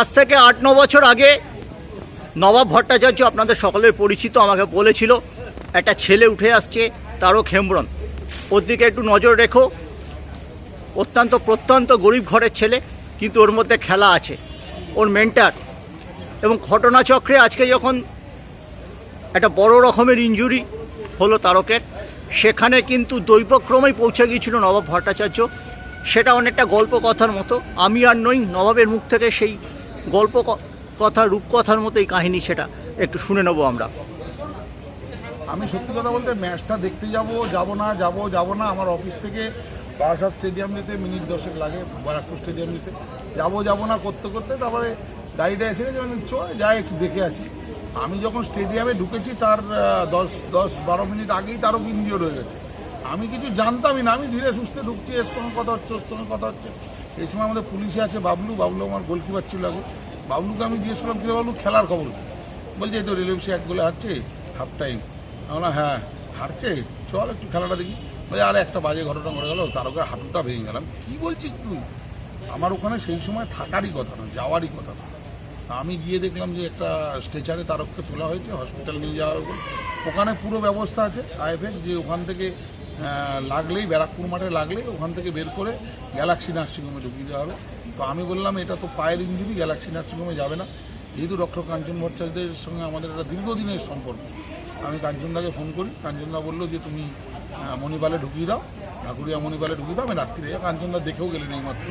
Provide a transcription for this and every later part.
আজ থেকে আট, ন বছর আগে নবাব ভট্টাচার্য আপনাদের সকলের পরিচিত আমাকে বলেছিল, একটা ছেলে উঠে আসছে তারও খেমরন ওর দিকে একটু নজর রেখো। অত্যন্ত প্রত্যন্ত গরিব ঘরের ছেলে, কিন্তু ওর মধ্যে খেলা আছে। ওর মেন্টার এবং ঘটনাচক্রে আজকে যখন একটা বড় রকমের ইঞ্জুরি হলো তারকের, সেখানে কিন্তু দৈবক্রমেই পৌঁছে গিয়েছিল নবাব ভট্টাচার্য। সেটা অনেকটা গল্প কথার মতো। আমি আর নই, নবাবের মুখ থেকে সেই গল্প কথা, রূপকথার মতো এই কাহিনী সেটা। একটু শুনে নেব আমরা। আমি সত্যি কথা বলতে ম্যাচটা দেখতে যাব যাব না, যাব যাব না, আমার অফিস থেকে বারাসাত স্টেডিয়াম যেতে মিনিট দশেক লাগে বারাকপুর স্টেডিয়াম যেতে। যাব, যাব না, করতে করতে তারপরে গাড়িটা এসে গেছে মানে চো যাই, একটু দেখে আসি। আমি যখন স্টেডিয়ামে ঢুকেছি, তার দশ দশ, বারো মিনিট আগেই তারও ইঞ্জিওর হয়ে গেছে। আমি কিছু জানতামই না, আমি ধীরে সুস্থে ঢুকছি, এর সঙ্গে কথা হচ্ছে, ওর সঙ্গে কথা হচ্ছে। এই সময় আমাদের পুলিশে আছে বাবলু বাবলু আমার গোলকিপার ছিল আগে। বাবলুকে আমি জিজ্ঞেস করলাম কি রে বাবলু, খেলার খবর বলছে, এই তো রেলওয়ে এক গোলে হারছে হাফ টাইম আমরা হ্যাঁ হারছে, চল একটু খেলাটা দেখি। বলে, আরে, একটা বাজে ঘটনা ঘটে গেল, তার ওকে হাঁটুটা ভেঙে গেলাম। কী বলছিস তুই? আমার ওখানে সেই সময় থাকারই কথা না যাওয়ারই কথা না আমি গিয়ে দেখলাম যে একটা স্ট্রেচারে তারককে তোলা হয়েছে হসপিটাল নিয়ে যাওয়ার ওখানে পুরো ব্যবস্থা আছে আইএফের যে ওখান থেকে লাগলেই ব্যারাকপুর মাঠে লাগলেই ওখান থেকে বের করে গ্যালাক্সি নার্সিংহোমে ঢুকিয়ে দেওয়া হবে তো আমি বললাম এটা তো পায়ের ইঞ্জুরি গ্যালাক্সি নার্সিংহোমে যাবে না। যেহেতু ডক্টর কাঞ্চন ভট্টাচার্যের সঙ্গে আমাদের একটা দীর্ঘদিনের সম্পর্ক আমি কাঞ্চনদাকে ফোন করি। কাঞ্চনদা বলল যে তুমি মণিপালে ঢুকিয়ে দাও ঢাকুরিয়া মণিপালে ঢুকিয়ে দাও। আমি রাত্রিরে কাঞ্চনদা দেখেও গেলেন এই মাত্র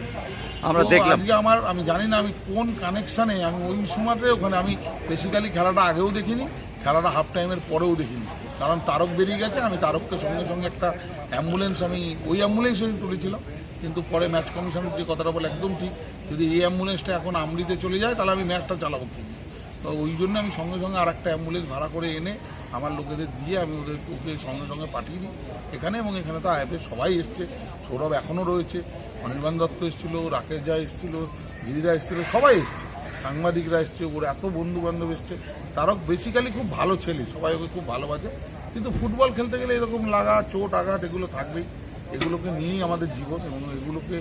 আমরা দেখলাম। আজকে আমার আমি জানি না আমি কোন কানেকশানে আমি ওই সময়তে ওখানে আমি বেসিক্যালি খেলাটা আগেও দেখিনি। খেলাটা হাফ টাইমের পরেও দেখিনি। কারণ তারক বেরিয়ে গেছে, আমি তারককে সঙ্গে সঙ্গে একটা অ্যাম্বুলেন্স আমি, ওই অ্যাম্বুলেন্সে তুলেছিলাম। কিন্তু পরে ম্যাচ কমিশনের যে কথাটা বলে একদম ঠিক, যদি এই অ্যাম্বুলেন্সটা এখন আমরিতে চলে যায়, তাহলে আমি ম্যাচটা চালাবো কিন্তু তো ওই জন্য আমি সঙ্গে সঙ্গে আর একটা অ্যাম্বুলেন্স ভাড়া করে এনে আমার লোকেদের দিয়ে আমি ওদের ওকে সঙ্গে সঙ্গে পাঠিয়ে দিই এখানে এবং এখানে তো আইএফের সবাই এসছে, সৌরভ এখনও রয়েছে, অনির্বাণ দত্ত এসেছিল, রাকেশ জা এসেছিল গিরিরা এসেছিল, সবাই এসছে। সাংবাদিকরা এসছে, ওর এত বন্ধু বান্ধব এসছে। তারও বেসিক্যালি খুব ভালো ছেলে সবাই ওকে খুব ভালোবাসে। কিন্তু ফুটবল খেলতে গেলে এরকম লাগা, চোট, আঘাত এগুলো থাকবেই। এগুলোকে নিয়েই আমাদের জীবন এবং এগুলোকে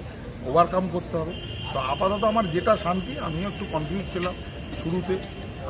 ওভারকাম করতে হবে। তো আপাতত আমার যেটা শান্তি, আমিও একটু কনফিউজ ছিলাম শুরুতে।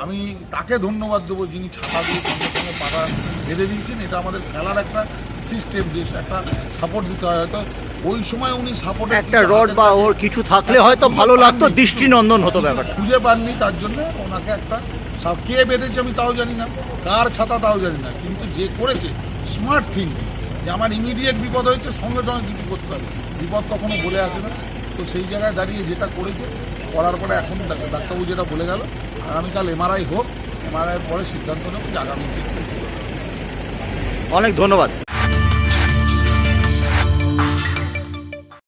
আমি তাকে ধন্যবাদ দেবো যিনি ছাতা দিয়ে সঙ্গে সঙ্গে পাড়া বেঁধে দিয়েছেন। এটা আমাদের খেলার একটা সিস্টেম যে একটা সাপোর্ট দিতে হয়। হয়তো ওই সময় উনি সাপোর্ট একটা রড বা ওর কিছু থাকলে হয়তো ভালো লাগতো দৃষ্টিনন্দন হতো ব্যাপারটা। খুঁজে পাননি তার জন্য ওনাকে একটা সা- কে বেঁধেছে আমি তাও জানি না কার ছাতা তাও জানি না কিন্তু যে করেছে স্মার্ট থিঙ্কিং যে আমার ইমিডিয়েট বিপদ হয়েছে সঙ্গে সঙ্গে কিছু করতে হবে। বিপদ কখনো বলে আসে না। তো সেই জায়গায় দাঁড়িয়ে যেটা করেছে করার পরে এখন ডাক- ডাক্তারবাবু যেটা বলে গেল আগামীকাল এমআরআই হোক এমআরআইয়ের পরে সিদ্ধান্ত নেব যে আগামী। অনেক ধন্যবাদ।